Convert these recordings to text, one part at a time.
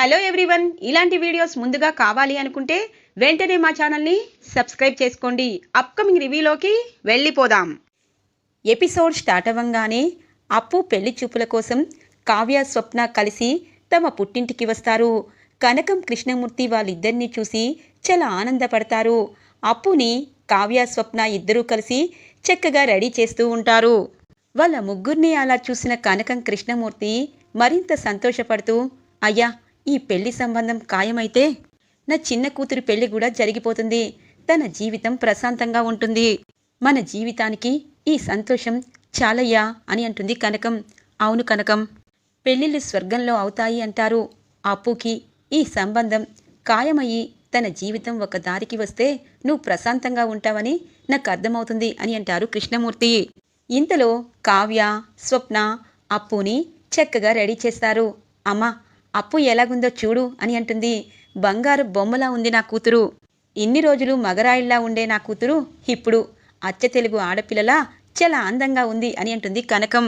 Hello everyone ఇలాంటి videos ముందుగా కావాలి అనుకుంటే వెంటనే మా ఛానల్ని సబ్స్క్రైబ్ చేసుకోండి. అప్కమింగ్ రివ్యూలోకి వెళ్ళిపోదాం. ఎపిసోడ్ స్టార్ట్ అవ్వంగానే అప్పు పెళ్ళి చూపుల కోసం కావ్య స్వప్న కలిసి తమ పుట్టింటికి వస్తారు. కనకం కృష్ణమూర్తి వాళ్ళిద్దరినీ చూసి చాలా ఆనందపడతారు. అప్పుని కావ్య స్వప్న ఇద్దరూ కలిసి చక్కగా రెడీ చేస్తూ ఉంటారు. వాళ్ళ ముగ్గురిని అలా చూసిన కనకం కృష్ణమూర్తి మరింత సంతోషపడుతూ అయ్యా ఈ పెళ్ళి సంబంధం ఖాయమైతే నా చిన్న కూతురు పెళ్ళి కూడా జరిగిపోతుంది. తన జీవితం ప్రశాంతంగా ఉంటుంది. మన జీవితానికి ఈ సంతోషం చాలయ్యా అని అంటుంది కనకం. అవును కనకం. పెళ్ళిళ్ళు స్వర్గంలో అవుతాయి అంటారు. అప్పుకి ఈ సంబంధం ఖాయమయ్యి తన జీవితం ఒక దారికి వస్తే నువ్వు ప్రశాంతంగా ఉంటావని నాకు అర్థమవుతుంది అని అంటారు కృష్ణమూర్తి. ఇంతలో కావ్య స్వప్న అప్పుని చక్కగా రెడీ చేస్తారు. అమ్మా అప్పు ఎలాగుందో చూడు అని అంటుంది. బంగారు బొమ్మలా ఉంది నా కూతురు. ఇన్ని రోజులు మగరాయిల్లా ఉండే నా కూతురు ఇప్పుడు అచ్చ తెలుగు ఆడపిల్లలా చాలా అందంగా ఉంది అని అంటుంది కనకం.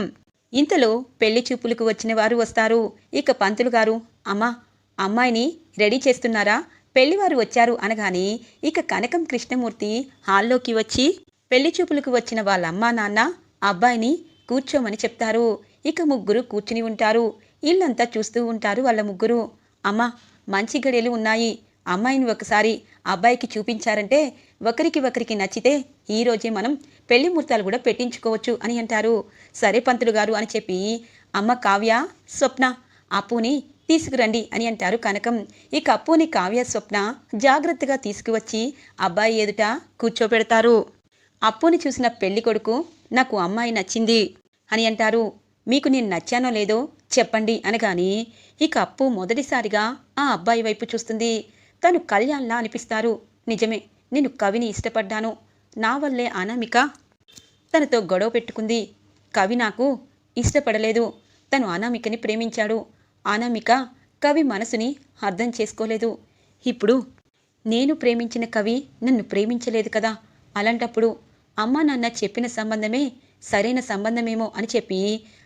ఇంతలో పెళ్ళి చూపులకు వచ్చిన వారు వస్తారు. ఇక పంతులు గారు అమ్మా అమ్మాయిని రెడీ చేస్తున్నారా? పెళ్ళివారు వచ్చారు అనగానే ఇక కనకం కృష్ణమూర్తి హాల్లోకి వచ్చి పెళ్ళి చూపులకు వచ్చిన వాళ్ళ అమ్మా నాన్న అబ్బాయిని కూర్చోమని చెప్తారు. ఇక ముగ్గురు కూర్చుని ఉంటారు. ఇల్లంతా చూస్తూ ఉంటారు వాళ్ళ ముగ్గురు. అమ్మా మంచి గడియలు ఉన్నాయి. అమ్మాయిని ఒకసారి అబ్బాయికి చూపించారంటే ఒకరికి ఒకరికి నచ్చితే ఈరోజే మనం పెళ్ళి ముహూర్తాలు కూడా పెట్టించుకోవచ్చు అని అంటారు. సరే పంతులు గారు అని చెప్పి అమ్మ కావ్య స్వప్న అప్పుని తీసుకురండి అని అంటారు కనకం. ఇక అప్పుని కావ్య స్వప్న జాగ్రత్తగా తీసుకువచ్చి అబ్బాయి ఎదుట కూర్చోబెడతారు. అప్పుని చూసిన పెళ్ళి కొడుకు నాకు అమ్మాయి నచ్చింది అని అంటారు. మీకు నేను నచ్చానో లేదో చెప్పండి అనగాని ఇక అప్పు మొదటిసారిగా ఆ అబ్బాయి వైపు చూస్తుంది. తను కళ్యాణ్లా అనిపిస్తారు. నిజమే నేను కవిని ఇష్టపడ్డాను. నా వల్లే అనామిక తనతో గొడవ పెట్టుకుంది. కవి నాకు ఇష్టపడలేదు. తను అనామికని ప్రేమించాడు. అనామిక కవి మనసుని అర్థం చేసుకోలేదు. ఇప్పుడు నేను ప్రేమించిన కవి నన్ను ప్రేమించలేదు కదా? అలాంటప్పుడు అమ్మా నాన్న చెప్పిన సంబంధమే సరైన సంబంధమేమో అని చెప్పి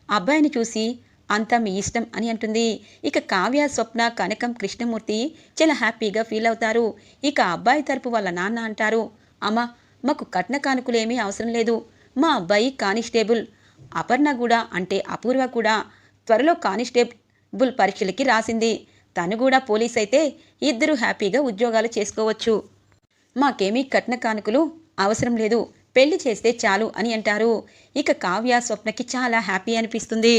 అబ్బాయిని చూసి అంతా మీ ఇష్టం అని అంటుంది. ఇక కావ్య స్వప్న కనకం కృష్ణమూర్తి చాలా హ్యాపీగా ఫీల్ అవుతారు. ఇక అబ్బాయి తరపు వాళ్ళ నాన్న అంటారు అమ్మ మాకు కట్న కానుకలేమీ అవసరం లేదు. మా అబ్బాయి కానిస్టేబుల్. అపర్ణ కూడా అంటే అపూర్వ కూడా త్వరలో కానిస్టేబుల్ పరీక్షలకి రాసింది. తను కూడా పోలీస్ అయితే ఇద్దరు హ్యాపీగా ఉద్యోగాలు చేసుకోవచ్చు. మాకేమీ కట్న కానుకలు అవసరం లేదు. పెళ్ళి చేస్తే చాలు అని అంటారు. ఇక కావ్య స్వప్నకి చాలా హ్యాపీ అనిపిస్తుంది.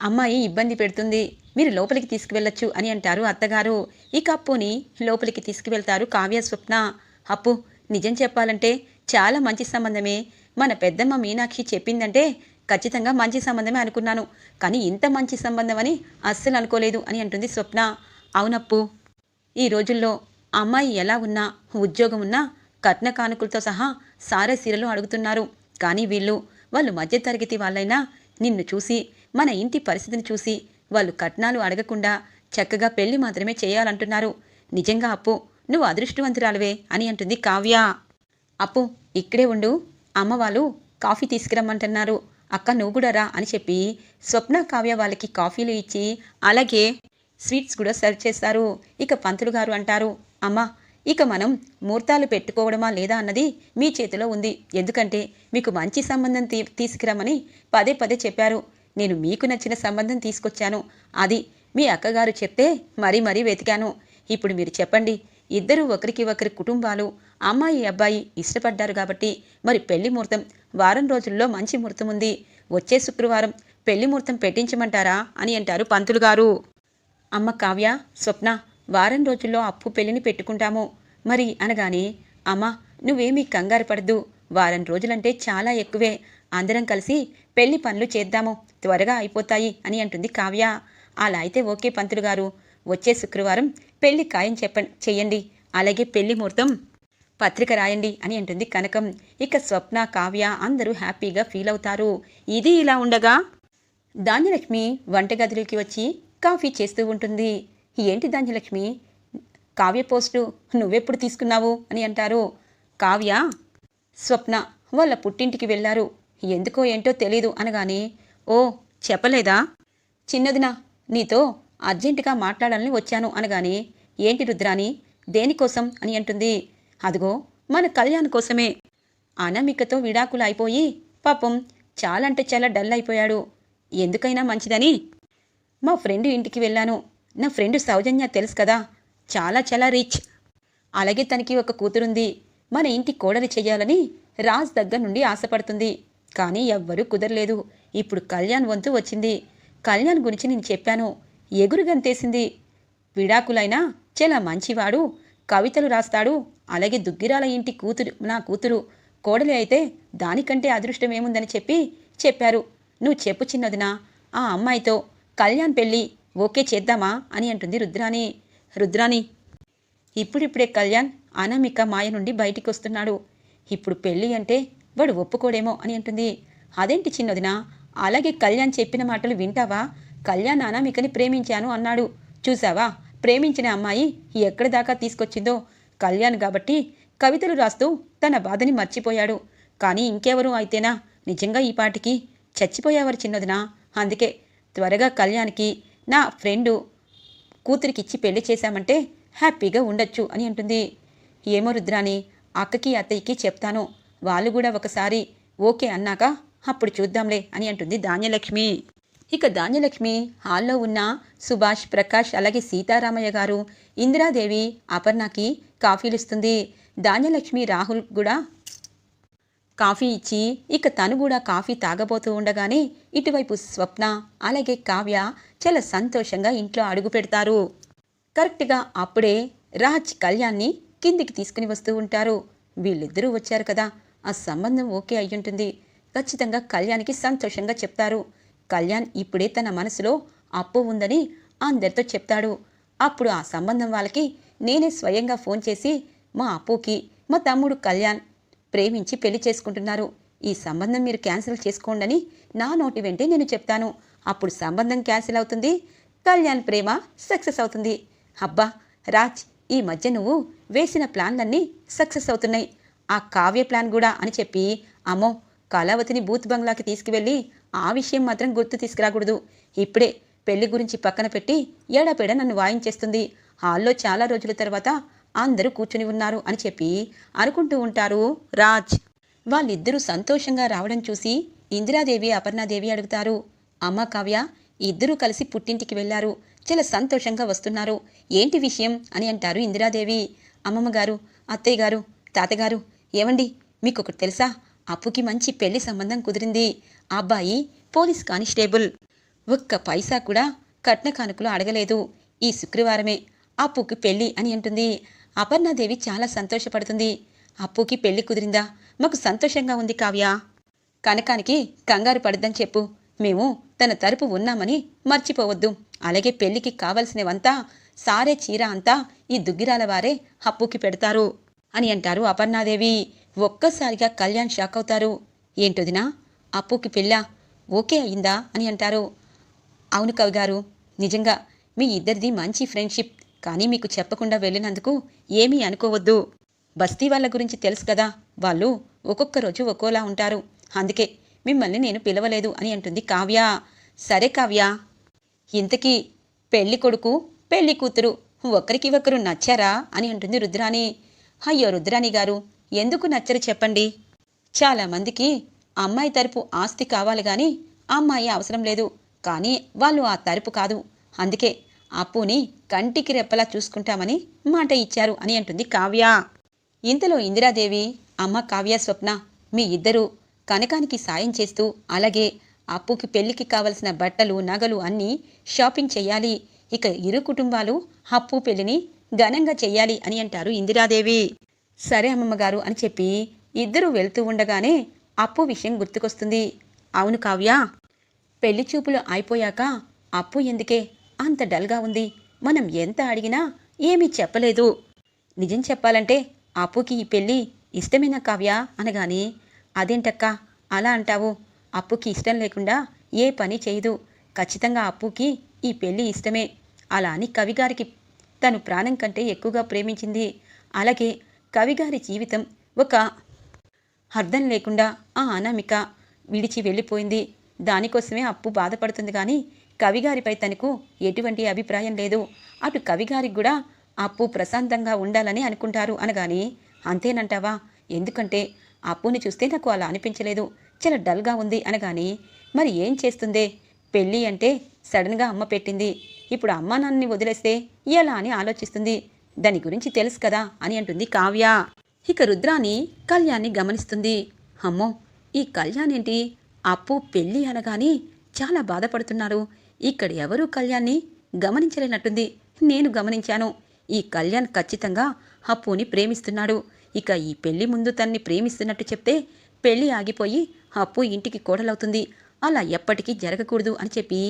అమ్మాయి ఇబ్బంది పెడుతుంది మీరు లోపలికి తీసుకువెళ్ళొచ్చు అని అంటారు అత్తగారు. ఇక అప్పుని లోపలికి తీసుకువెళ్తారు కావ్య స్వప్న. అప్పు నిజం చెప్పాలంటే చాలా మంచి సంబంధమే. మన పెద్దమ్మ మీనాక్షి చెప్పిందంటే ఖచ్చితంగా మంచి సంబంధమే అనుకున్నాను. కానీ ఇంత మంచి సంబంధం అని అస్సలు అనుకోలేదు అని అంటుంది స్వప్న. అవునప్పు ఈ రోజుల్లో అమ్మాయి ఎలా ఉన్నా ఉద్యోగం ఉన్నా కట్న కానుకలతో సహా సారే సీరలు అడుగుతున్నారు. కానీ వీళ్ళు వాళ్ళు మధ్యతరగతి వాళ్ళైనా నిన్ను చూసి మన ఇంటి పరిస్థితిని చూసి వాళ్ళు కట్నాలు అడగకుండా చక్కగా పెళ్ళి మాత్రమే చేయాలంటున్నారు. నిజంగా అప్పు నువ్వు అదృష్టవంతురాలవే అని అంటుంది కావ్య. అప్పు ఇక్కడే ఉండు. అమ్మ వాళ్ళు కాఫీ తీసుకురమ్మంటున్నారు. అక్క నువ్వు కూడా రా అని చెప్పి స్వప్న కావ్య వాళ్ళకి కాఫీలు ఇచ్చి అలాగే స్వీట్స్ కూడా సర్వ్ చేస్తారు. ఇక పంతులు గారు అంటారు అమ్మా ఇక మనం ముహూర్తాలు పెట్టుకోవడమా లేదా అన్నది మీ చేతిలో ఉంది. ఎందుకంటే మీకు మంచి సంబంధం తీ తీసుకురమ్మని పదే పదే చెప్పారు. నేను మీకు నచ్చిన సంబంధం తీసుకొచ్చాను. అది మీ అక్కగారు చెప్తే మరీ మరీ వెతికాను. ఇప్పుడు మీరు చెప్పండి ఇద్దరు ఒకరికి ఒకరి కుటుంబాలు అమ్మాయి అబ్బాయి ఇష్టపడ్డారు కాబట్టి. మరి పెళ్ళి ముహూర్తం వారం రోజుల్లో మంచి ముహూర్తం ఉంది. వచ్చే శుక్రవారం పెళ్ళి ముహూర్తం పెట్టించమంటారా అని అంటారు పంతులు గారు. అమ్మ కావ్య స్వప్న వారం రోజుల్లో అప్పు పెళ్ళిని పెట్టుకుంటాము. మరి అనగానే అమ్మ నువ్వేమీ కంగారు పడద్దు. వారం రోజులంటే చాలా ఎక్కువే. అందరం కలిసి పెళ్ళి పనులు చేద్దాము. త్వరగా అయిపోతాయి అని అంటుంది కావ్య. అలా అయితే ఓకే పంతులు గారు. వచ్చే శుక్రవారం పెళ్ళి ఖాయం చెప్ప చేయండి. అలాగే పెళ్ళి ముహూర్తం పత్రిక రాయండి అని అంటుంది కనకం. ఇక స్వప్న కావ్య అందరూ హ్యాపీగా ఫీల్ అవుతారు. ఇది ఇలా ఉండగా ధాన్యలక్ష్మి వంటగదిలోకి వచ్చి కాఫీ చేస్తూ ఉంటుంది. ఏంటి ధాన్యలక్ష్మి? కావ్య పోస్టు నువ్వెప్పుడు తీసుకున్నావు? అని అంటారు. కావ్య స్వప్న వాళ్ళ పుట్టింటికి వెళ్ళారు. ఎందుకో ఏంటో తెలీదు అనగానే ఓ చెప్పలేదా? చిన్నదినా నీతో అర్జెంటుగా మాట్లాడాలని వచ్చాను అనగానే ఏంటి రుద్రాని దేనికోసం అని అంటుంది. అదిగో మన కళ్యాణ్ కోసమే. అనామికతో విడాకులు అయిపోయి పాపం చాలా అంటే చాలా డల్ అయిపోయాడు. ఎందుకైనా మంచిదని. మా ఫ్రెండ్ ఇంటికి వెళ్ళాను. నా ఫ్రెండ్ సౌజన్య తెలుసు కదా చాలా చాలా రిచ్. అలాగే తనకి ఒక కూతురుంది. మన ఇంటి కోడలి చేయాలని రాజ్ దగ్గర నుండి ఆశపడుతుంది. కానీ ఎవ్వరూ కుదరలేదు. ఇప్పుడు కళ్యాణ్ వంతు వచ్చింది. కళ్యాణ్ గురించి నేను చెప్పాను. ఎగురు గంతేసింది విడాకులైనా చాలా మంచివాడు. కవితలు రాస్తాడు. అలాగే దుగ్గిరాల ఇంటి కూతురు నా కూతురు. కోడలి అయితే దానికంటే అదృష్టం ఏముందని చెప్పి చెప్పారు. నువ్వు చెప్పు చిన్నదినా. ఆ అమ్మాయితో కళ్యాణ్ పెళ్ళి ఓకే చేద్దామా? అని అంటుంది రుద్రాణి. రుద్రాణి ఇప్పుడిప్పుడే కళ్యాణ్ అనామిక మాయ నుండి బయటికి వస్తున్నాడు ఇప్పుడు పెళ్ళి అంటే వాడు ఒప్పుకోడేమో అని అంటుంది. అదేంటి చిన్నదినా? అలాగే కళ్యాణ్ చెప్పిన మాటలు వింటావా? కళ్యాణ్ అనామికని ప్రేమించాను అన్నాడు. చూసావా ప్రేమించిన అమ్మాయి ఎక్కడి దాకా తీసుకొచ్చిందో? కళ్యాణ్ కాబట్టి కవితలు రాస్తూ తన బాధని మర్చిపోయాడు. కానీ ఇంకెవరూ అయితేనా? నిజంగా ఈ పాటికి చచ్చిపోయేవారు చిన్నదినా? అందుకే త్వరగా కళ్యాణ్కి నా ఫ్రెండు కూతురికిచ్చి పెళ్ళి చేశామంటే హ్యాపీగా ఉండొచ్చు అని అంటుంది. ఏమో రుద్రాని అక్కకి అత్తయ్యకి చెప్తాను. వాళ్ళు కూడా ఒకసారి ఓకే అన్నాక అప్పుడు చూద్దాంలే అని అంటుంది ధాన్యలక్ష్మి. ఇక ధాన్యలక్ష్మి హాల్లో ఉన్న సుభాష్ ప్రకాష్ అలాగే సీతారామయ్య గారు ఇందిరాదేవి అపర్ణకి కాఫీలు ఇస్తుంది. ధాన్యలక్ష్మి రాహుల్ కూడా కాఫీ ఇచ్చి ఇక తను కూడా కాఫీ తాగబోతూ ఉండగానే ఇటువైపు స్వప్న అలాగే కావ్య చాలా సంతోషంగా ఇంట్లో అడుగు పెడతారు. కరెక్ట్గా అప్పుడే రాజ్ కళ్యాణ్ని కిందికి తీసుకుని వస్తూ ఉంటారు. వీళ్ళిద్దరూ వచ్చారు కదా. ఆ సంబంధం ఓకే అయ్యుంటుంది. ఖచ్చితంగా కళ్యాణ్కి సంతోషంగా చెప్తారు. కళ్యాణ్ ఇప్పుడే తన మనసులో అప్పు ఉందని అందరితో చెప్తాడు. అప్పుడు ఆ సంబంధం వాళ్ళకి నేనే స్వయంగా ఫోన్ చేసి మా అప్పుకి మా తమ్ముడు కళ్యాణ్ ప్రేమించి పెళ్ళి చేసుకుంటున్నారు. ఈ సంబంధం మీరు క్యాన్సిల్ చేసుకోండని నా నోటి వెంటే నేను చెప్తాను. అప్పుడు సంబంధం క్యాన్సిల్ అవుతుంది. కళ్యాణ్ ప్రేమ సక్సెస్ అవుతుంది. అబ్బా రాజ్ ఈ మధ్య నువ్వు వేసిన ప్లాన్లన్నీ సక్సెస్ అవుతున్నాయి. ఆ కావ్య ప్లాన్ కూడా అని చెప్పి అమ్మో కళావతిని బూత్ బంగ్లాకి తీసుకువెళ్ళి ఆ విషయం మాత్రం గుర్తు తీసుకురాకూడదు. ఇప్పుడే పెళ్ళి గురించి పక్కన పెట్టి ఏడాపేడ నన్ను వాయించేస్తుంది. హాల్లో చాలా రోజుల తర్వాత అందరూ కూర్చుని ఉన్నారు అని చెప్పి అనుకుంటూ ఉంటారు రాజ్. వాళ్ళిద్దరూ సంతోషంగా రావడం చూసి ఇందిరాదేవి అపర్ణాదేవి అడుగుతారు అమ్మ కావ్య ఇద్దరూ కలిసి పుట్టింటికి వెళ్ళారు. చాలా సంతోషంగా వస్తున్నారు. ఏంటి విషయం? అని అంటారు ఇందిరాదేవి. అమ్మమ్మ గారు అత్తయ్య గారు తాతగారు ఏమండి మీకు ఒకటి తెలుసా? అప్పుకి మంచి పెళ్ళి సంబంధం కుదిరింది. ఆ అబ్బాయి పోలీస్ కానిస్టేబుల్. ఒక్క పైసా కూడా కట్న కానుకలు అడగలేదు. ఈ శుక్రవారమే అప్పుకి పెళ్ళి అని అంటుంది. అపర్ణాదేవి చాలా సంతోషపడుతుంది. అప్పుకి పెళ్ళి కుదిరిందా? మాకు సంతోషంగా ఉంది కావ్య. కనకానికి కంగారు పడద్దని చెప్పు. మేము తన తరపు ఉన్నామని మర్చిపోవద్దు. అలాగే పెళ్ళికి కావలసినవంతా సారే చీర అంతా ఈ దుగ్గిరాల వారే అప్పుకి పెడతారు. అని అంటారు అపర్ణాదేవి. ఒక్కసారిగా కళ్యాణ్ షాక్ అవుతారు. ఏంటొదినా అప్పుకి పెళ్ళా ఓకే అయిందా? అని అంటారు. అవును కవి గారు నిజంగా మీ ఇద్దరిది మంచి ఫ్రెండ్షిప్. కానీ మీకు చెప్పకుండా వెళ్ళినందుకు ఏమీ అనుకోవద్దు. బస్తీ వాళ్ళ గురించి తెలుసు కదా. వాళ్ళు ఒక్కొక్క రోజు ఒక్కోలా ఉంటారు. అందుకే మిమ్మల్ని నేను పిలవలేదు అని అంటుంది కావ్య. సరే కావ్య. ఇంతకీ పెళ్ళి కొడుకు పెళ్ళి కూతురు ఒకరికి ఒకరు నచ్చారా? అని అంటుంది రుద్రాని అయ్యో రుద్రాణి గారు ఎందుకు నచ్చరు చెప్పండి. చాలామందికి అమ్మాయి తరపు ఆస్తి కావాలి కానీ అమ్మాయి అవసరం లేదు. కానీ వాళ్ళు ఆ తరపు కాదు. అందుకే అప్పుని కంటికి రెప్పలా చూసుకుంటామని మాట ఇచ్చారు అని అంటుంది కావ్య. ఇంతలో ఇందిరాదేవి అమ్మ కావ్య స్వప్న మీ ఇద్దరూ కనకానికి సాయం చేస్తూ అలాగే అప్పుకి పెళ్ళికి కావలసిన బట్టలు నగలు అన్నీ షాపింగ్ చేయాలి. ఇక ఇరు కుటుంబాలు అప్పు పెళ్ళిని ఘనంగా చెయ్యాలి అని అంటారు ఇందిరాదేవి. సరే అమ్మమ్మగారు అని చెప్పి ఇద్దరూ వెళ్తూ ఉండగానే అప్పు విషయం గుర్తుకొస్తుంది. అవును కావ్య పెళ్ళి చూపులు అయిపోయాక అప్పు ఎందుకే? అంత డల్గా ఉంది. మనం ఎంత అడిగినా ఏమీ చెప్పలేదు. నిజం చెప్పాలంటే అప్పుకి ఈ పెళ్ళి ఇష్టమేనా కావ్య? అనగాని అదేంటక్క? అలా అంటావు. అప్పుకి ఇష్టం లేకుండా ఏ పని చేయదు. ఖచ్చితంగా అప్పుకి ఈ పెళ్ళి ఇష్టమే. అలా అని కవిగారికి తను ప్రాణం కంటే ఎక్కువగా ప్రేమించింది. అలాగే కవిగారి జీవితం ఒక అర్థం లేకుండా ఆ అనామిక విడిచి వెళ్ళిపోయింది. దానికోసమే అప్పు బాధపడుతుంది కానీ కవిగారిపై తనకు ఎటువంటి అభిప్రాయం లేదు. అటు కవిగారికి కూడా అప్పు ప్రశాంతంగా ఉండాలని అనుకుంటారు అనగాని అంతేనంటావా? ఎందుకంటే అప్పుని చూస్తే నాకు అలా అనిపించలేదు. చాలా డల్గా ఉంది. అనగాని మరి ఏం చేస్తుందే? పెళ్ళి అంటే సడన్గా అమ్మ పెట్టింది. ఇప్పుడు అమ్మ నాన్నని వదిలేస్తే ఎలా అని ఆలోచిస్తుంది? దాని గురించి తెలుసు కదా అని అంటుంది కావ్య. ఇక రుద్రాని కళ్యాణ్ని గమనిస్తుంది. అమ్మో ఈ కళ్యాణ్ ఏంటి అప్పు పెళ్ళి అనగాని చాలా బాధపడుతున్నారు. ఇక్కడ ఎవరూ కళ్యాణ్ని గమనించలేనట్టుంది. నేను గమనించాను. ఈ కళ్యాణ్ ఖచ్చితంగా అప్పుని ప్రేమిస్తున్నాడు. ఇక ఈ పెళ్ళి ముందు తన్ని ప్రేమిస్తున్నట్టు చెప్తే పెళ్ళి ఆగిపోయి అప్పు ఇంటికి కోడలవుతుంది. అలా ఎప్పటికీ జరగకూడదు అని చెప్పి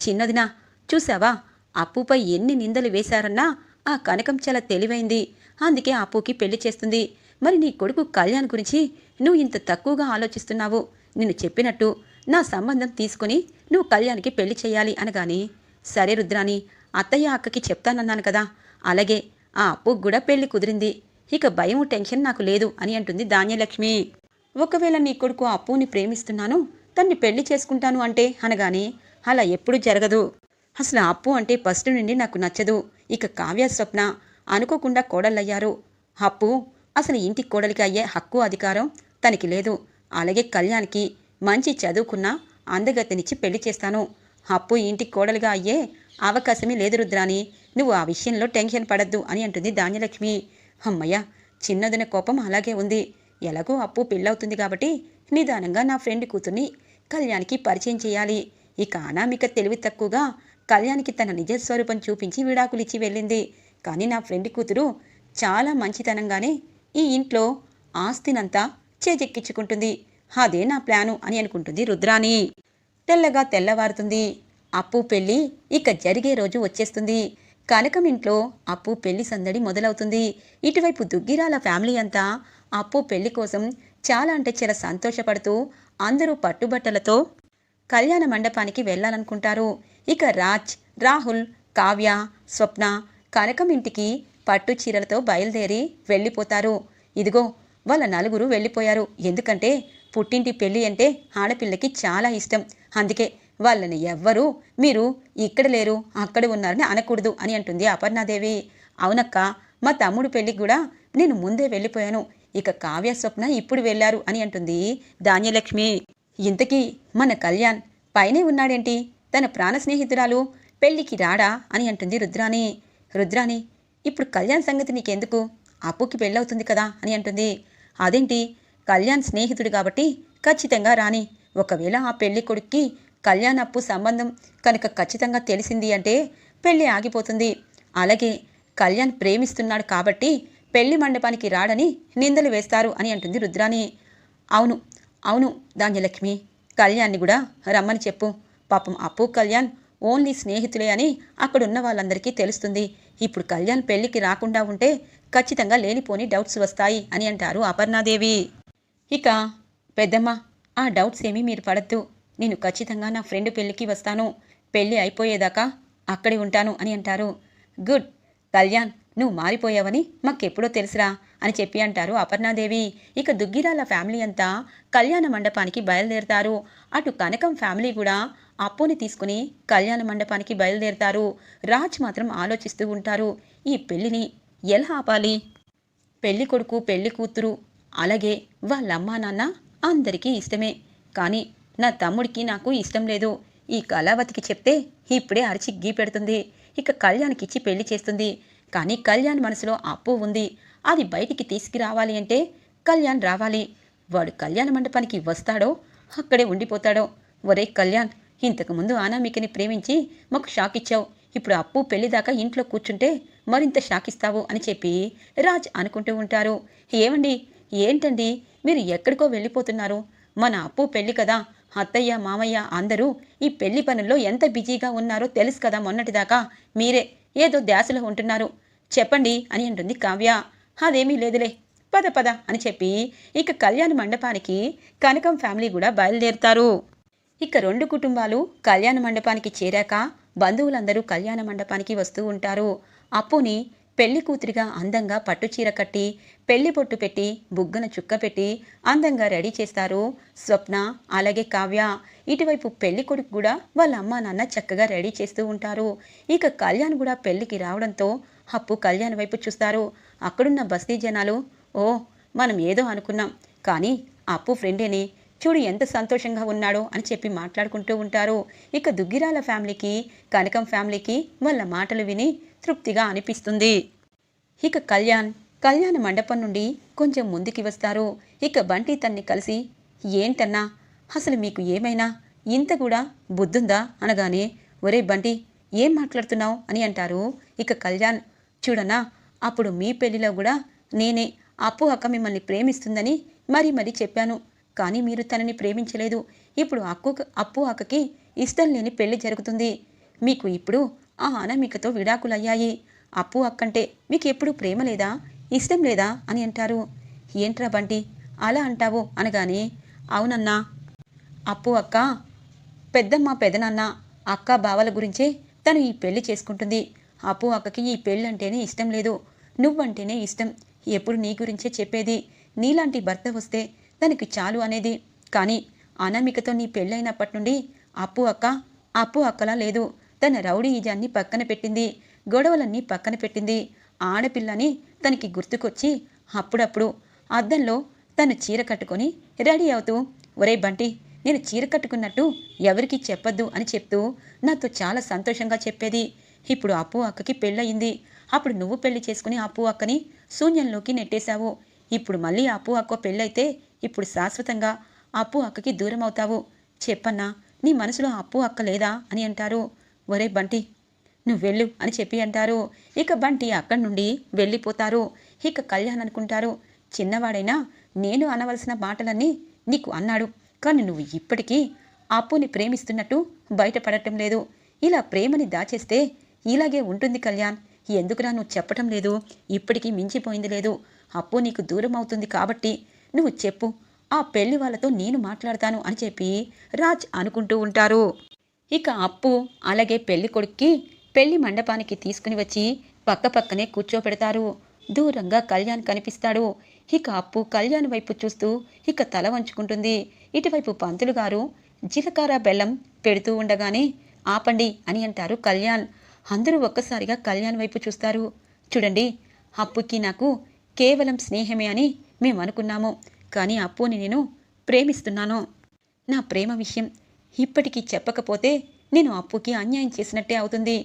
చిన్నదినా చూసావా అప్పుపై ఎన్ని నిందలు వేశారన్నా ఆ కనకం చాలా తెలివైంది. అందుకే అప్పుకి పెళ్ళి చేస్తుంది. మరి నీ కొడుకు కళ్యాణ్ గురించి నువ్వు ఇంత తక్కువగా ఆలోచిస్తున్నావు. నిన్ను చెప్పినట్టు నా సంబంధం తీసుకుని నువ్వు కళ్యాణ్కి పెళ్ళి చేయాలి అనగాని సరే రుద్రాని అత్తయ్య అక్కకి చెప్తానన్నాను కదా. అలాగే ఆ అప్పుకు కూడా పెళ్ళి కుదిరింది. ఇక భయం టెన్షన్ నాకు లేదు అని అంటుంది ధాన్యలక్ష్మి. ఒకవేళ నీ కొడుకు ఆ అప్పుని ప్రేమిస్తున్నాను తన్ని పెళ్ళి చేసుకుంటాను అంటే అనగాని అలా ఎప్పుడూ జరగదు. అసలు అప్పు అంటే ఫస్ట్ నుండి నాకు నచ్చదు. ఇక కావ్య స్వప్న అనుకోకుండా కోడళ్ళయ్యారు. అప్పు అసలు ఇంటి కోడలికి అయ్యే హక్కు అధికారం తనకి లేదు. అలాగే కళ్యాణ్కి మంచి చదువుకున్న అందగతినిచ్చి పెళ్ళి చేస్తాను. అప్పు ఇంటి కోడలుగా అయ్యే అవకాశమే లేదు రుద్రాని నువ్వు ఆ విషయంలో టెన్షన్ పడద్దు అని అంటుంది ధాన్యలక్ష్మి. అమ్మయ్య చిన్నదిన కోపం అలాగే ఉంది. ఎలాగో అప్పు పెళ్ళవుతుంది కాబట్టి నిదానంగా నా ఫ్రెండ్ కూతుర్ని కళ్యాణ్కి పరిచయం చేయాలి. ఇక అనామిక తెలివి తక్కువగా కళ్యాణ్కి తన నిజ స్వరూపం చూపించి విడాకులిచ్చి వెళ్ళింది. కానీ నా ఫ్రెండ్ కూతురు చాలా మంచితనంగానే ఈ ఇంట్లో ఆస్తినంతా చేజెక్కించుకుంటుంది. అదే నా ప్లాను అని అనుకుంటుంది రుద్రాని తెల్లగా తెల్లవారుతుంది. అప్పు పెళ్ళి ఇక జరిగే రోజు వచ్చేస్తుంది. కనకం ఇంట్లో అప్పు పెళ్ళి సందడి మొదలవుతుంది. ఇటువైపు దుగ్గిరాల ఫ్యామిలీ అంతా అప్పు పెళ్ళి కోసం చాలా అంటే చాలా సంతోషపడుతూ అందరూ పట్టుబట్టలతో కళ్యాణ మండపానికి వెళ్ళాలనుకుంటారు. ఇక రాజ్ రాహుల్ కావ్య స్వప్న కనకం ఇంటికి పట్టు చీరలతో బయలుదేరి వెళ్ళిపోతారు. ఇదిగో వాళ్ళ నలుగురు వెళ్ళిపోయారు. ఎందుకంటే పుట్టింటి పెళ్ళి అంటే ఆడపిల్లకి చాలా ఇష్టం. అందుకే వాళ్ళని ఎవ్వరూ మీరు ఇక్కడ లేరు అక్కడ ఉన్నారని అనకూడదు అని అంటుంది అపర్ణాదేవి. అవునక్క మా తమ్ముడు పెళ్ళికి కూడా నేను ముందే వెళ్ళిపోయాను. ఇక కావ్య స్వప్న ఇప్పుడు వెళ్ళారు అని అంటుంది ధాన్యలక్ష్మి. ఇంతకీ మన కళ్యాణ్ పైనే ఉన్నాడేంటి? తన ప్రాణ స్నేహితురాలు పెళ్ళికి రాడా అని అంటుంది రుద్రాని రుద్రాని ఇప్పుడు కళ్యాణ్ సంగతి నీకెందుకు? అప్పుకి పెళ్ళవుతుంది కదా అని అంటుంది. అదేంటి? కళ్యాణ్ స్నేహితుడు కాబట్టి ఖచ్చితంగా రాని ఒకవేళ ఆ పెళ్ళి కొడుక్కి కళ్యాణ్ అప్పు సంబంధం కనుక ఖచ్చితంగా తెలిసింది అంటే పెళ్ళి ఆగిపోతుంది. అలాగే కళ్యాణ్ ప్రేమిస్తున్నాడు కాబట్టి పెళ్ళి మండపానికి రాడని నిందలు వేస్తారు అని అంటుంది రుద్రాని అవును అవును ధాన్యలక్ష్మి. కళ్యాణ్ని కూడా రమ్మని చెప్పు. పాపం అప్పు కళ్యాణ్ ఓన్లీ స్నేహితులే అని అక్కడున్న వాళ్ళందరికీ తెలుస్తుంది. ఇప్పుడు కళ్యాణ్ పెళ్ళికి రాకుండా ఉంటే ఖచ్చితంగా లేనిపోని డౌట్స్ వస్తాయి అని అంటారు అపర్ణాదేవి. ఇక పెద్దమ్మ ఆ డౌట్స్ ఏమీ మీరు పడద్దు. నేను ఖచ్చితంగా నా ఫ్రెండ్ పెళ్ళికి వస్తాను. పెళ్ళి అయిపోయేదాకా అక్కడే ఉంటాను అని అంటారు. గుడ్. కళ్యాణ్ నువ్వు మారిపోయావని మాకెప్పుడో తెలుసురా అని చెప్పి అంటారు అపర్ణాదేవి. ఇక దుగ్గిరాల ఫ్యామిలీ అంతా కళ్యాణ మండపానికి బయలుదేరతారు. అటు కనకం ఫ్యామిలీ కూడా అప్పుని తీసుకుని కళ్యాణ మండపానికి బయలుదేరతారు. రాజ్ మాత్రం ఆలోచిస్తూ ఉంటారు ఈ పెళ్ళిని ఎలా ఆపాలి? పెళ్ళి కొడుకు పెళ్ళి కూతురు అలాగే వాళ్ళ అమ్మా నాన్న అందరికీ ఇష్టమే. కానీ నా తమ్ముడికి నాకు ఇష్టం లేదు. ఈ కళావతికి చెప్తే ఇప్పుడే అరిచి గీ పెడుతుంది. ఇక కళ్యాణ్కిచ్చి పెళ్ళి చేస్తుంది. కానీ కళ్యాణ్ మనసులో అప్పు ఉంది. అది బయటికి తీసుకురావాలి అంటే కళ్యాణ్ రావాలి. వాడు కళ్యాణ మండపానికి వస్తాడో అక్కడే ఉండిపోతాడో. ఒరే కళ్యాణ్ ఇంతకుముందు అనామికని ప్రేమించి మాకు షాక్ ఇచ్చావు. ఇప్పుడు అప్పు పెళ్ళిదాకా ఇంట్లో కూర్చుంటే మరింత షాక్ ఇస్తావు అని చెప్పి రాజ్ అనుకుంటూ ఉంటారు. ఏమండి? ఏంటండి? మీరు ఎక్కడికో వెళ్ళిపోతున్నారు. మన అప్పు పెళ్ళి కదా. అత్తయ్య మామయ్య అందరూ ఈ పెళ్ళి పనుల్లో ఎంత బిజీగా ఉన్నారో తెలుసు కదా మొన్నటిదాకా. మీరే ఏదో ధ్యాసలో ఉంటున్నారు. చెప్పండి అని అంటుంది కావ్య. అదేమీ లేదులే. పద పద అని చెప్పి ఇక కళ్యాణ మండపానికి కనకం ఫ్యామిలీ కూడా బయలుదేరుతారు. ఇక రెండు కుటుంబాలు కళ్యాణ మండపానికి చేరాక బంధువులందరూ కళ్యాణ మండపానికి వస్తూ ఉంటారు. అప్పుని పెళ్ళి కూతురిగా అందంగా పట్టుచీర కట్టి పెళ్ళి బొట్టు పెట్టి బుగ్గన చుక్క పెట్టి అందంగా రెడీ చేస్తారు. స్వప్న అలాగే కావ్య. ఇటువైపు పెళ్ళి కొడుకు కూడా వాళ్ళ అమ్మ నాన్న చక్కగా రెడీ చేస్తూ ఉంటారు. ఇక కళ్యాణ్ కూడా పెళ్ళికి రావడంతో అప్పు కళ్యాణ్ వైపు చూస్తారు. అక్కడున్న బస్తీ జనాలు ఓ మనం ఏదో అనుకున్నాం. కానీ అప్పు ఫ్రెండేని. చూడు ఎంత సంతోషంగా ఉన్నాడో అని చెప్పి మాట్లాడుకుంటూ ఉంటారు. ఇక దుగ్గిరాల ఫ్యామిలీకి కనకం ఫ్యామిలీకి వాళ్ళ మాటలు విని తృప్తిగా అనిపిస్తుంది. ఇక కళ్యాణ్ కళ్యాణ మండపం నుండి కొంచెం ముందుకి వస్తారు. ఇక బంటి తన్ని కలిసి ఏంటన్నా అసలు మీకు ఏమైనా? ఇంత కూడా బుద్ధుందా? అనగానే ఒరే బంటి ఏం మాట్లాడుతున్నావు? అని అంటారు. ఇక కళ్యాణ్ చూడన్నా అప్పుడు మీ పెళ్ళిలో కూడా నేనే అప్పు అక్క మిమ్మల్ని ప్రేమిస్తుందని మరీ మరీ చెప్పాను. కానీ మీరు తనని ప్రేమించలేదు. ఇప్పుడు అక్కు అప్పు అక్కకి ఇష్టం లేని పెళ్ళి జరుగుతుంది. మీకు ఇప్పుడు ఆ అనామికతో విడాకులయ్యాయి. అప్పు అక్కంటే మీకు ఎప్పుడు ప్రేమ లేదా? ఇష్టం లేదా? అని అంటారు. ఏంట్రా బంటి? అలా అంటావు అనగానే అవునన్నా. అప్పు అక్క? పెద్దమ్మ పెదనాన్న అక్క బావల గురించే తను ఈ పెళ్ళి చేసుకుంటుంది. అప్పు అక్కకి ఈ పెళ్ళి అంటేనే ఇష్టం లేదు. నువ్వంటేనే ఇష్టం. ఎప్పుడు నీ గురించే చెప్పేది. నీలాంటి భర్త వస్తే తనకి చాలు అనేది. కానీ అనామికతో నీ పెళ్ళైనప్పటి నుండి అప్పు అక్క అప్పు అక్కలా లేదు. తన రౌడీ ఈజాన్ని పక్కన పెట్టింది. గొడవలన్నీ పక్కన పెట్టింది. ఆడపిల్లని తనకి గుర్తుకొచ్చి అప్పుడప్పుడు అద్దంలో తను చీర కట్టుకొని రెడీ అవుతూ ఒరే బంటి నేను చీర కట్టుకున్నట్టు ఎవరికీ చెప్పొద్దు అని చెప్తూ నాతో చాలా సంతోషంగా చెప్పేది. ఇప్పుడు అప్పు అక్కకి పెళ్ళయింది. అప్పుడు నువ్వు పెళ్ళి చేసుకుని అప్పు అక్కని శూన్యంలోకి నెట్టేశావు. ఇప్పుడు మళ్ళీ అప్పు అక్క పెళ్ళైతే ఇప్పుడు శాశ్వతంగా అప్పు అక్కకి దూరం అవుతావు చెప్పన్నా నీ మనసులో అప్పు అక్క లేదా? అని అంటారు. ఒరే బంటి నువ్వు వెళ్ళు అని చెప్పి అంటారు. ఇక బంటి అక్కడి నుండి వెళ్ళిపోతారు. ఇక కళ్యాణ్ అనుకుంటారు చిన్నవాడైనా నేను అనవలసిన మాటలన్నీ నీకు అన్నాడు. కానీ నువ్వు ఇప్పటికీ అప్పుని ప్రేమిస్తున్నట్టు బయటపడటం లేదు. ఇలా ప్రేమని దాచేస్తే ఇలాగే ఉంటుంది కళ్యాణ్. ఎందుకురా నువ్వు చెప్పటం లేదు? ఇప్పటికీ మించిపోయింది లేదు. అప్పు నీకు దూరం అవుతుంది కాబట్టి నువ్వు చెప్పు. ఆ పెళ్ళి వాళ్ళతో నేను మాట్లాడతాను అని చెప్పి రాజ్ అనుకుంటూ ఉంటారు. ఇక అప్పు అలాగే పెళ్ళి కొడుక్కి పెళ్ళి మండపానికి తీసుకుని వచ్చి పక్క పక్కనే కూర్చోపెడతారు. దూరంగా కళ్యాణ్ కనిపిస్తాడు. ఇక అప్పు కళ్యాణ్ వైపు చూస్తూ ఇక తల వంచుకుంటుంది. ఇటువైపు పంతులు గారు జీలకర్ర బెల్లం పెడుతూ ఉండగానే ఆపండి అని అంటారు కళ్యాణ్. అందరూ ఒక్కసారిగా కళ్యాణ్ వైపు చూస్తారు. చూడండి అప్పుకి నాకు కేవలం స్నేహమే అని మేము అనుకున్నాము కానీ అప్పుని నేను ప్రేమిస్తున్నాను. నా ప్రేమ విషయం ఇప్పటికీ చెప్పకపోతే నేను అప్పుకి అన్యాయం చేసినట్టే అవుతుంది.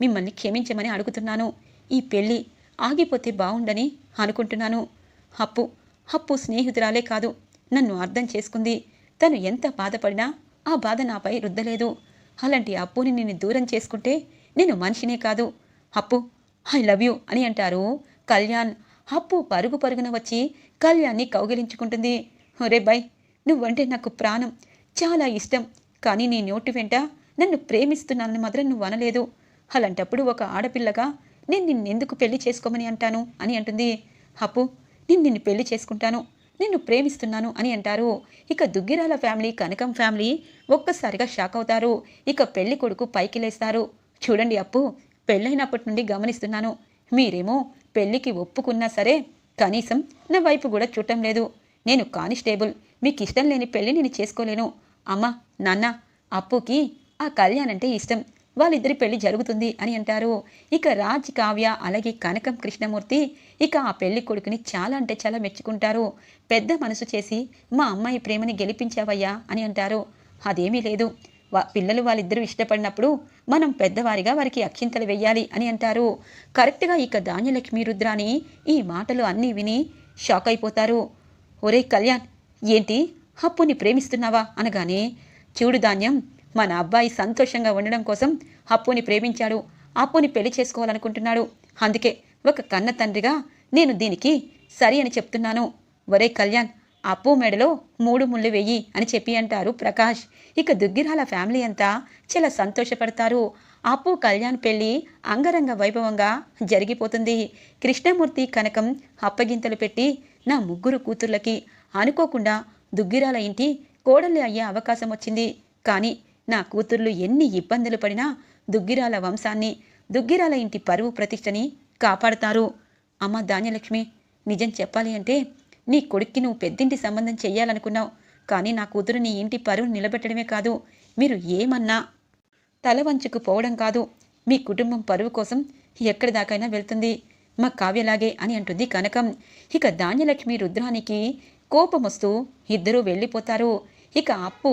మిమ్మల్ని క్షమించమని అడుగుతున్నాను. ఈ పెళ్ళి ఆగిపోతే బాగుండని అనుకుంటున్నాను. అప్పు అప్పు స్నేహితురాలే కాదు. నన్ను అర్థం చేసుకుంది. తను ఎంత బాధపడినా ఆ బాధ నాపై రుద్దలేదు. అలాంటి అప్పుని నేను దూరం చేసుకుంటే నేను మనిషినే కాదు. అప్పు ఐ లవ్ యూ అని అంటారు. కళ్యాణ్ అప్పు పరుగు పరుగున వచ్చి కళ్యాణ్ని కౌగిలించుకుంటుంది. ఒరే బై నువ్వంటే నాకు ప్రాణం చాలా ఇష్టం. కానీ నీ నోటి వెంట నన్ను ప్రేమిస్తున్నానని మాత్రం నువ్వు అనలేదు. అలాంటప్పుడు ఒక ఆడపిల్లగా నేను నిన్నెందుకు పెళ్ళి చేసుకోమని అంటాను? అని అంటుంది. అప్పు నేను నిన్ను పెళ్ళి చేసుకుంటాను నిన్ను ప్రేమిస్తున్నాను అని అంటారు. ఇక దుగ్గిరాల ఫ్యామిలీ కనకం ఫ్యామిలీ ఒక్కసారిగా షాక్ అవుతారు. ఇక పెళ్ళి కొడుకు పైకి లేస్తారు. చూడండి అప్పు పెళ్ళైనప్పటి నుండి గమనిస్తున్నాను. మీరేమో పెళ్ళికి ఒప్పుకున్నా సరే కనీసం నా వైపు కూడా చూడటం లేదు. నేను కానిస్టేబుల్ మీకు ఇష్టం లేని పెళ్ళి నేను చేసుకోలేను. అమ్మ నాన్న అప్పుకి ఆ కళ్యాణ్ అంటే ఇష్టం. వాళ్ళిద్దరి పెళ్ళి జరుగుతుంది అని అంటారు. ఇక రాజ్ కావ్య అలాగే కనకం కృష్ణమూర్తి ఇక ఆ పెళ్ళి కొడుకుని చాలా అంటే చాలా మెచ్చుకుంటారు. పెద్ద మనసు చేసి మా అమ్మాయి ప్రేమని గెలిపించావయ్యా అని అంటారు. అదేమీ లేదు. వా పిల్లలు వాళ్ళిద్దరూ ఇష్టపడినప్పుడు మనం పెద్దవారిగా వారికి అక్షింతలు వెయ్యాలి అని అంటారు. కరెక్ట్గా ఇక ధాన్యలక్ష్మి రుద్రాని ఈ మాటలు అన్నీ విని షాక్ అయిపోతారు. ఒరే కళ్యాణ్ ఏంటి? అప్పుని ప్రేమిస్తున్నావా? అనగానే చూడు ధాన్యం మన అబ్బాయి సంతోషంగా ఉండడం కోసం అప్పుని ప్రేమించాడు. అప్పుని పెళ్ళి చేసుకోవాలనుకుంటున్నాడు. అందుకే ఒక కన్న తండ్రిగా నేను దీనికి సరి అని చెప్తున్నాను. ఒరే కళ్యాణ్ అప్పు మెడలో మూడు ముళ్ళు వెయ్యి అని చెప్పి అంటారు ప్రకాష్. ఇక దుగ్గిరాల ఫ్యామిలీ అంతా చాలా సంతోషపడతారు. అప్పు కళ్యాణ్ పెళ్ళి అంగరంగ వైభవంగా జరిగిపోతుంది. కృష్ణమూర్తి కనకం అప్పగింతలు పెట్టి నా ముగ్గురు కూతుర్లకి అనుకోకుండా దుగ్గిరాల ఇంటి కోడలి అయ్యే అవకాశం వచ్చింది కానీ నా కూతుర్లు ఎన్ని ఇబ్బందులు పడినా దుగ్గిరాల వంశాన్ని దుగ్గిరాల ఇంటి పరువు ప్రతిష్టని కాపాడతారు. అమ్మ ధాన్యలక్ష్మి నిజం చెప్పాలి అంటే నీ కొడుక్కి నువ్వు పెద్దింటి సంబంధం చెయ్యాలనుకున్నావు. కానీ నా కూతురు నీ ఇంటి పరువు నిలబెట్టడమే కాదు మీరు ఏమన్నా తల వంచుకు పోవడం కాదు. మీ కుటుంబం పరువు కోసం ఎక్కడి దాకైనా వెళ్తుంది. మా కావ్యలాగే అని అంటుంది కనకం. ఇక ధాన్యలక్ష్మి రుద్రానికి కోపమొస్తూ ఇద్దరూ వెళ్ళిపోతారు. ఇక అప్పు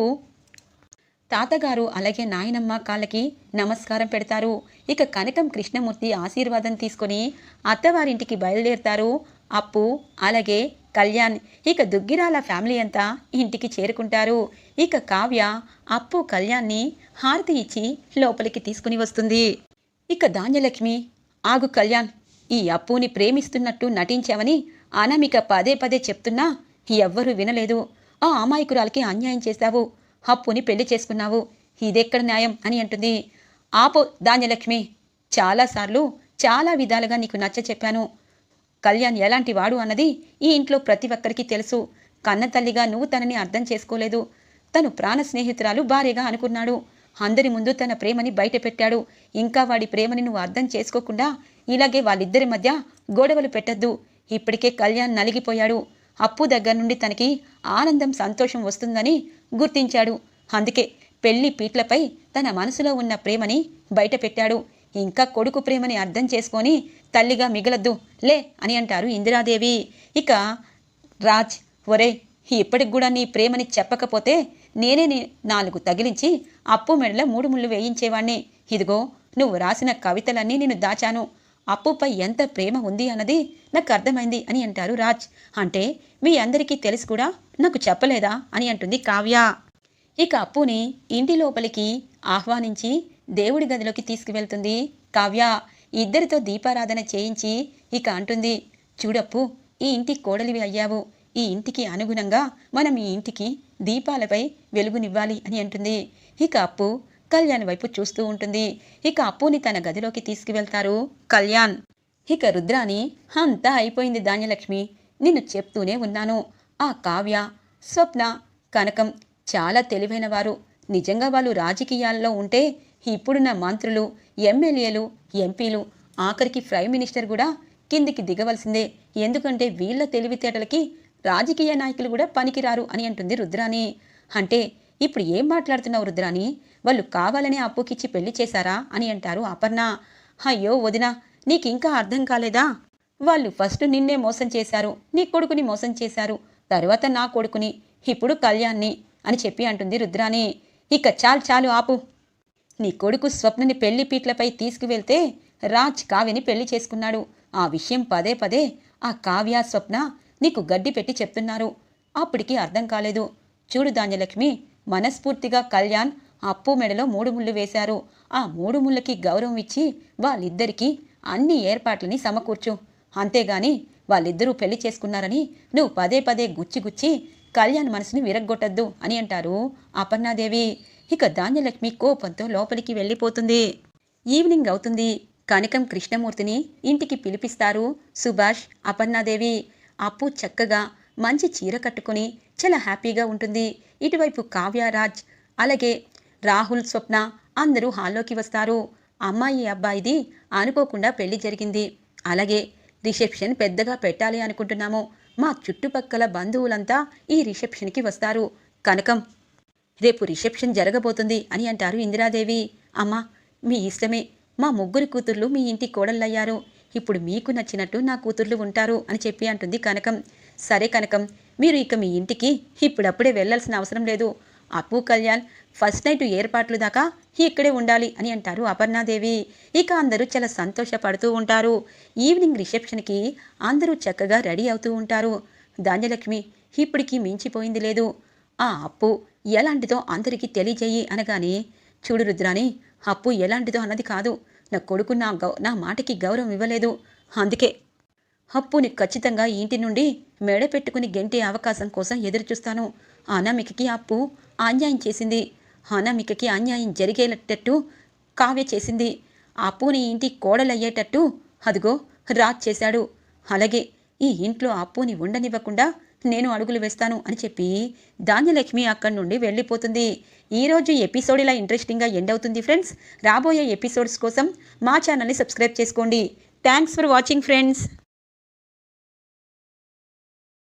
తాతగారు అలాగే నాయనమ్మ కాళ్ళకి నమస్కారం పెడతారు. ఇక కనకం కృష్ణమూర్తి ఆశీర్వాదం తీసుకొని అత్తవారింటికి బయలుదేరుతారు. అప్పు అలాగే కళ్యాణ్ ఇక దుగ్గిరాల ఫ్యామిలీ అంతా ఇంటికి చేరుకుంటారు. ఇక కావ్య అప్పు కళ్యాణ్ని హారతి ఇచ్చి లోపలికి తీసుకుని వస్తుంది. ఇక ధాన్యలక్ష్మి ఆగు కళ్యాణ్ ఈ అప్పుని ప్రేమిస్తున్నట్టు నటించావని అనామిక పదే పదే చెప్తున్నా ఎవ్వరూ వినలేదు. ఆ అమాయకురాలకి అన్యాయం చేశావు. అప్పుని పెళ్ళి చేసుకున్నావు. ఇదెక్కడ న్యాయం అని అంటుంది. ఆపో ధాన్యలక్ష్మి. చాలాసార్లు చాలా విధాలుగా నీకు నచ్చ చెప్పాను. కళ్యాణ్ ఎలాంటి వాడు అన్నది ఈ ఇంట్లో ప్రతి ఒక్కరికి తెలుసు. కన్నతల్లిగా నువ్వు తనని అర్థం చేసుకోలేదు. తను ప్రాణ స్నేహితురాలు భార్యగా అనుకున్నాడు. అందరి ముందు తన ప్రేమని బయట పెట్టాడు. ఇంకా వాడి ప్రేమని నువ్వు అర్థం చేసుకోకుండా ఇలాగే వాళ్ళిద్దరి మధ్య గొడవలు పెట్టద్దు. ఇప్పటికే కళ్యాణ్ నలిగిపోయాడు. అప్పు దగ్గర నుండి తనకి ఆనందం సంతోషం వస్తుందని గుర్తించాడు. అందుకే పెళ్ళి పీట్లపై తన మనసులో ఉన్న ప్రేమని బయట పెట్టాడు ఇంకా కొడుకు ప్రేమని అర్థం చేసుకొని తల్లిగా మిగలద్దు లే అని అంటారు ఇందిరాదేవి. ఇక రాజ్ ఒరే ఇప్పటికి కూడా నీ ప్రేమని చెప్పకపోతే నేనే నీ నాలుగు తగిలించి అప్పు మెడల మూడు ముళ్ళు వేయించేవాణ్ణి. ఇదిగో నువ్వు రాసిన కవితలన్నీ నేను దాచాను. అప్పుపై ఎంత ప్రేమ ఉంది అన్నది నాకు అర్థమైంది అని అంటారు రాజ్. అంటే మీ అందరికీ తెలిసి కూడా నాకు చెప్పలేదా అని అంటుంది కావ్య. ఇక అప్పుని ఇంటి లోపలికి ఆహ్వానించి దేవుడి గదిలోకి తీసుకువెళ్తుంది కావ్య. ఇద్దరితో దీపారాధన చేయించి ఇక అంటుంది చూడప్పు ఈ ఇంటి కోడలివి అయ్యావు. ఈ ఇంటికి అనుగుణంగా మనం ఈ ఇంటికి దీపాలపై వెలుగునివ్వాలి అని అంటుంది. ఇక అప్పు కళ్యాణ్ వైపు చూస్తూ ఉంటుంది. ఇక అప్పుని తన గదిలోకి తీసుకువెళ్తారు కళ్యాణ్. ఇక రుద్రాని అంతా అయిపోయింది ధాన్యలక్ష్మి నిన్ను చెప్తూనే ఉన్నాను. ఆ కావ్య స్వప్న కనకం చాలా తెలివైన వారు నిజంగా వాళ్ళు రాజకీయాల్లో ఉంటే ఇప్పుడున్న మంత్రులు ఎమ్మెల్యేలు ఎంపీలు ఆఖరికి ప్రైమ్ మినిస్టర్ కూడా కిందికి దిగవలసిందే. ఎందుకంటే వీళ్ళ తెలివితేటలకి రాజకీయ నాయకులు కూడా పనికిరారు అని అంటుంది రుద్రాని. అంటే ఇప్పుడు ఏం మాట్లాడుతున్నావు రుద్రాని? వాళ్ళు కావాలని అప్పుకిచ్చి పెళ్ళి చేశారా అని అంటారు అపర్ణ. అయ్యో వదినా నీకింకా అర్థం కాలేదా? వాళ్ళు ఫస్ట్ నిన్నే మోసం చేశారు నీ కొడుకుని మోసం చేశారు తర్వాత నా కొడుకుని ఇప్పుడు కళ్యాణ్ని అని చెప్పి అంటుంది రుద్రాని ఇక చాలు చాలు ఆపు. నీ కొడుకు స్వప్నని పెళ్ళి పీట్లపై తీసుకువెళ్తే రాజ్ కావ్యని పెళ్ళి చేసుకున్నాడు. ఆ విషయం పదే పదే ఆ కావ్య స్వప్న నీకు గడ్డి పెట్టి చెప్తున్నారు. అప్పటికి అర్థం కాలేదు. చూడు ధాన్యలక్ష్మి మనస్ఫూర్తిగా కళ్యాణ్ అప్పు మెడలో మూడు ముళ్ళు వేశారు. ఆ మూడు ముళ్ళకి గౌరవం ఇచ్చి వాళ్ళిద్దరికీ అన్ని ఏర్పాట్లని సమకూర్చు. అంతేగాని వాళ్ళిద్దరూ పెళ్ళి చేసుకున్నారని నువ్వు పదే పదే గుచ్చి గుచ్చి కళ్యాణ్ మనసుని విరగ్గొట్టద్దు అని అంటారు అపర్ణాదేవి. ఇక ధాన్యలక్ష్మి కోపంతో లోపలికి వెళ్ళిపోతుంది. ఈవినింగ్ అవుతుంది. కనకం కృష్ణమూర్తిని ఇంటికి పిలిపిస్తారు సుభాష్ అపర్ణాదేవి. అప్పు చక్కగా మంచి చీర కట్టుకుని చాలా హ్యాపీగా ఉంటుంది. ఇటువైపు కావ్యరాజ్ అలాగే రాహుల్ స్వప్న అందరూ హాల్లోకి వస్తారు. అమ్మాయి అబ్బాయిది అనుకోకుండా పెళ్ళి జరిగింది. అలాగే రిసెప్షన్ పెద్దగా పెట్టాలి అనుకుంటున్నాము. మా చుట్టుపక్కల బంధువులంతా ఈ రిసెప్షన్కి వస్తారు. కనకం రేపు రిసెప్షన్ జరగబోతుంది అని అంటారు ఇందిరాదేవి. అమ్మా మీ ఇష్టమే. మా ముగ్గురు కూతుర్లు మీ ఇంటి కోడళ్ళయ్యారు. ఇప్పుడు మీకు నచ్చినట్టు నా కూతుర్లు ఉంటారు అని చెప్పి అంటుంది కనకం. సరే కనకం మీరు ఇక మీ ఇంటికి ఇప్పుడప్పుడే వెళ్ళాల్సిన అవసరం లేదు. అప్పు కళ్యాణ్ ఫస్ట్ నైట్ ఏర్పాట్లు దాకా ఇక్కడే ఉండాలి అని అంటారు అపర్ణాదేవి. ఇక అందరూ చాలా సంతోషపడుతూ ఉంటారు. ఈవినింగ్ రిసెప్షన్కి అందరూ చక్కగా రెడీ అవుతూ ఉంటారు. ధాన్యలక్ష్మి ఇప్పటికి మించిపోయింది లేదు. ఆ అప్పు ఎలాంటిదో అందరికీ తెలియజేయి అనగానే చూడు రుద్రాని అప్పు ఎలాంటిదో అన్నది కాదు. నా కొడుకు నా గౌ నా మాటకి గౌరవం ఇవ్వలేదు. అందుకే అప్పుని ఖచ్చితంగా ఇంటి నుండి మెడ పెట్టుకుని గెంటే అవకాశం కోసం ఎదురుచూస్తాను. అనామికకి అప్పు అన్యాయం చేసింది. అనామికకి అన్యాయం జరిగేటట్టు కావ్య చేసింది. అప్పుని ఈ ఇంటి కోడలయ్యేటట్టు అదిగో రాజ్ చేశాడు. అలాగే ఈ ఇంట్లో అప్పుని ఉండనివ్వకుండా నేను అడుగులు వేస్తాను అని చెప్పి ధాన్యలక్ష్మి అక్కడి నుండి వెళ్ళిపోతుంది. ఈరోజు ఎపిసోడ్ ఇలా ఇంట్రెస్టింగ్గా ఎండ్ అవుతుంది ఫ్రెండ్స్. రాబోయే ఎపిసోడ్స్ కోసం మా ఛానల్ని సబ్స్క్రైబ్ చేసుకోండి. Thanks for watching friends.